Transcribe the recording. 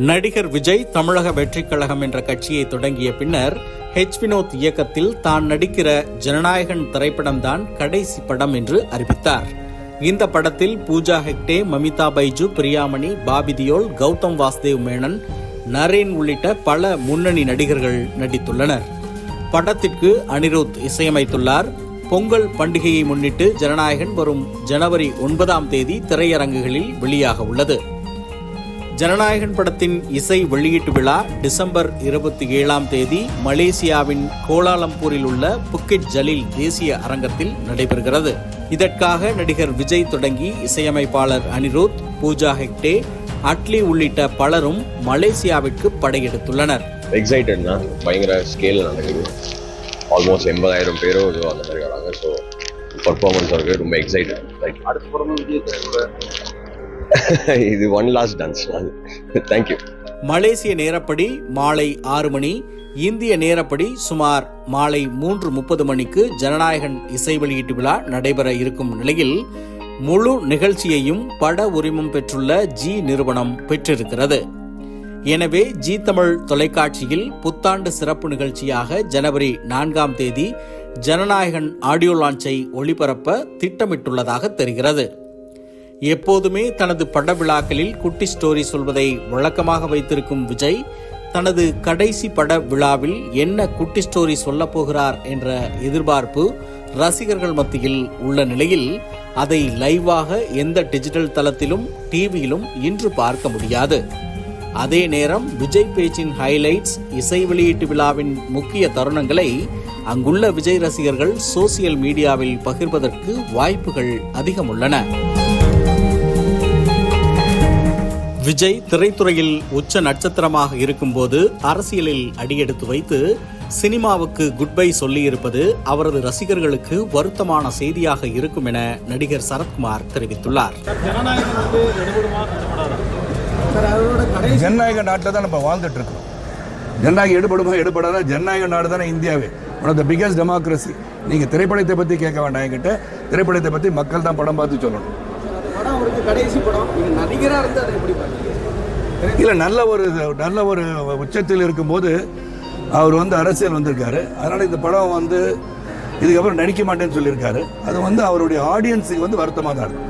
நடிகர் விஜய் தமிழக வெற்றிக் கழகம் என்ற கட்சியை தொடங்கிய பின்னர் ஹெச் வினோத் இயக்கத்தில் தான் நடிக்கிற ஜனநாயகன் திரைப்படம்தான் கடைசி படம் என்று அறிவித்தார். இந்த படத்தில் பூஜா ஹெக்டே மமிதா பைஜு பிரியாமணி பாபிதியோல் கௌதம் வாசுதேவ் மேனன் நரேன் உள்ளிட்ட பல முன்னணி நடிகர்கள் நடித்துள்ளனர். படத்திற்கு அனிருத் இசையமைத்துள்ளார். பொங்கல் பண்டிகையை முன்னிட்டு ஜனநாயகன் வரும் ஜனவரி ஒன்பதாம் தேதி திரையரங்குகளில் வெளியாக உள்ளது. ஜனநாயகன் படத்தின் இசை வெளியீட்டு விழா டிசம்பர் இருபத்தி ஏழாம் தேதி மலேசியாவின் கோலாலம்பூரில் உள்ள புக்கிட் ஜலீல் தேசிய அரங்கத்தில் நடைபெறுகிறது. இதற்காக நடிகர் விஜய் தொடங்கி இசையமைப்பாளர் அனிருத் பூஜா ஹெக்டே அட்லி உள்ளிட்ட பலரும் மலேசியாவிற்கு படையெடுத்துள்ளனர். எக்ஸைட்டட் தான் பயங்கர ஸ்கேல் நடக்குது. ஆல்மோஸ்ட் எண்பதாயிரம் பேரோ அந்த மாதிரி வராங்க. ஸோ பர்ஃபார்மன்ஸ் இருக்கு ரொம்ப எக்ஸைட்டட் லைக் அடுத்த படமும் விஜய் கூட இது one last dance thank you மலேசிய நேரப்படி மாலை ஆறு மணி இந்திய நேரப்படி சுமார் மாலை மூன்று முப்பது மணிக்கு ஜனநாயகன் இசை வெளியீட்டு விழா நடைபெற இருக்கும் நிலையில் முழு நிகழ்ச்சியையும் பட உரிமம் பெற்றுள்ள ஜி நிறுவனம் பெற்றிருக்கிறது. எனவே ஜி தமிழ் தொலைக்காட்சியில் புத்தாண்டு சிறப்பு நிகழ்ச்சியாக ஜனவரி நான்காம் தேதி ஜனநாயகன் ஆடியோ லான்ச்சை ஒளிபரப்ப திட்டமிட்டுள்ளதாக தெரிகிறது. எப்போதுமே தனது பட விழாக்களில் குட்டி ஸ்டோரி சொல்வதை வழக்கமாக வைத்திருக்கும் விஜய் தனது கடைசி பட விழாவில் என்ன குட்டி ஸ்டோரி சொல்லப் போகிறார் என்ற எதிர்பார்ப்பு ரசிகர்கள் மத்தியில் உள்ள நிலையில் அதை லைவாக எந்த டிஜிட்டல் தளத்திலும் டிவியிலும் இன்று பார்க்க முடியாது. அதே நேரம் விஜய் பேச்சின் ஹைலைட்ஸ் இசை வெளியீட்டு விழாவின் முக்கிய தருணங்களை அங்குள்ள விஜய் ரசிகர்கள் சோசியல் மீடியாவில் பகிர்வதற்கு வாய்ப்புகள் அதிகம் உள்ளன விஜய் திரைத்துறையில் உச்ச நட்சத்திரமாக இருக்கும்போது அரசியலில் அடியெடுத்து வைத்து சினிமாவுக்கு குட் பை சொல்லியிருப்பது அவரது ரசிகர்களுக்கு வருத்தமான செய்தியாக இருக்கும் என நடிகர் சரத்குமார் தெரிவித்துள்ளார். ஜனநாயகம் வந்து எடுபடுமா எடுபடாதா சார் அவரோட கடைசி ஜனநாயக நாட்டில் தான் நம்ம வாழ்ந்துட்டு இருக்கோம் ஜனநாயகம் எடுபடுமா எடுபடாத? ஜனநாயக நாடு தானே இந்தியாவே. One of the biggest democracy நீங்கள் திரைப்படத்தை பற்றி கேட்க வேண்டாம் என்கிட்ட. திரைப்படத்தை பற்றி மக்கள் தான் படம் பார்த்து சொல்லணும். அவருக்கு கடைசி படம். நடிகராக நடிகரா இருந்து அதை எப்படி பார்த்தீங்க இல்லை நல்ல ஒரு நல்ல ஒரு உச்சத்தில் இருக்கும்போது அவர் வந்து அரசியல் வந்திருக்காரு. அதனால் இந்த படம் வந்து இதுக்கப்புறம் நடிக்க மாட்டேன்னு சொல்லியிருக்காரு. அது வந்து அவருடைய ஆடியன்ஸுக்கு வந்து வருத்தமாக தான் இருக்கும்